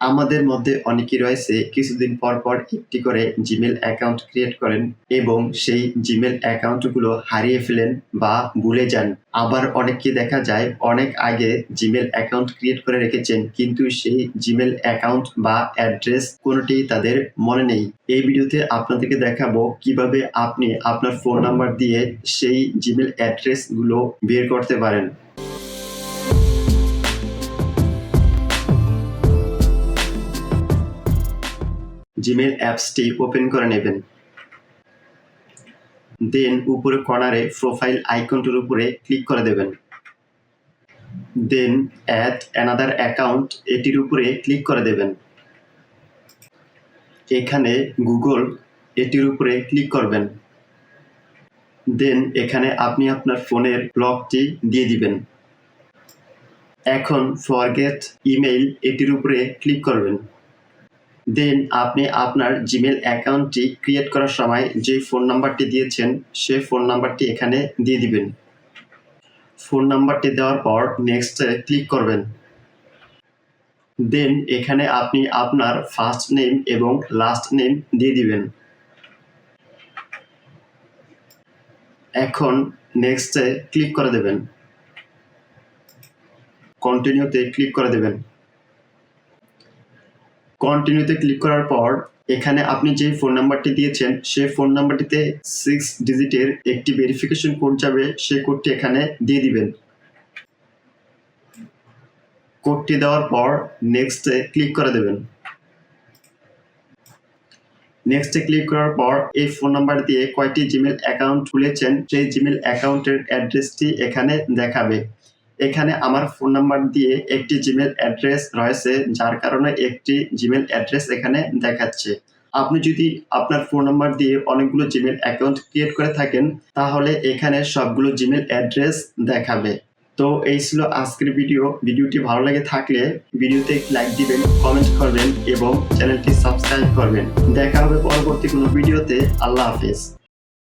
আমাদের মধ্যে অনেকেই রয়েছে, কিছুদিন পর পর একটি করে জিমেল অ্যাকাউন্ট ক্রিয়েট করেন এবং সেই জিমেল অ্যাকাউন্টগুলো হারিয়ে ফেলেন বা ভুলে যান। আবার অনেককে দেখা যায়, অনেক আগে জিমেল অ্যাকাউন্ট ক্রিয়েট করে রেখেছেন, কিন্তু সেই জিমেল অ্যাকাউন্ট বা অ্যাড্রেস কোনোটি তাদের মনে নেই। এই ভিডিওতে আপনাদেরকে দেখাবো কীভাবে আপনি আপনার ফোন নাম্বার দিয়ে সেই জিমেল অ্যাড্রেসগুলো বের করতে পারেন। জিমেল অ্যাপসটি ওপেন করে নেবেন। দেন উপরে কর্নারে প্রোফাইল আইকনটির উপরে ক্লিক করে দেবেন। দেন অ্যাড অ্যানাদার অ্যাকাউন্ট এটির উপরে ক্লিক করে দেবেন। এখানে গুগল এটির উপরে ক্লিক করবেন। দেন এখানে আপনি আপনার ফোনের লকটি দিয়ে দিবেন। এখন ফরগেট ইমেইল এটির উপরে ক্লিক করবেন। দেন আপনি আপনার জিমেল অ্যাকাউন্টটি ক্রিয়েট করার সময় যে ফোন নাম্বারটি দিয়েছেন, সে ফোন নাম্বারটি এখানে দিয়ে দিবেন। ফোন নাম্বারটি দেওয়ার পর নেক্সটে ক্লিক করবেন। দেন এখানে আপনি আপনার ফার্স্ট নেম এবং লাস্ট নেম দিয়ে দিবেন। এখন নেক্সটে ক্লিক করে দেবেন। কন্টিনিউতে ক্লিক করে দেবেন। কন্টিনিউতে ক্লিক করার পর, এখানে আপনি যে ফোন নাম্বারটি দিয়েছেন, সেই ফোন নাম্বারটিতে সিক্স ডিজিটের একটি ভেরিফিকেশন কোড যাবে, সেই কোডটি এখানে দিয়ে দিবেন। কোডটি দেওয়ার পর নেক্সটে ক্লিক করে দেবেন। নেক্সটে ক্লিক করার পর এই ফোন নাম্বার দিয়ে কয়টি জিমেল অ্যাকাউন্ট খুলেছেন, সেই জিমেল অ্যাকাউন্টের অ্যাড্রেসটি এখানে দেখাবে। এখানে আমার ফোন নাম্বার দিয়ে একটি জিমেল অ্যাড্রেস রয়েছে, যার কারণে একটি জিমেল অ্যাড্রেস এখানে দেখাচ্ছে। আপনি যদি আপনার ফোন নাম্বার দিয়ে অনেকগুলো জিমেল অ্যাকাউন্ট ক্রিয়েট করে থাকেন, তাহলে এখানে সবগুলো জিমেল অ্যাড্রেস দেখাবে। তো এই ছিল আজকের ভিডিও ভিডিওটি ভালো লাগে থাকলে ভিডিওতে লাইক দিবেন কমেন্ট করবেন এবং চ্যানেলটি সাবস্ক্রাইব করবেন। দেখা হবে পরবর্তী কোনো ভিডিওতে আল্লাহ হাফিজ।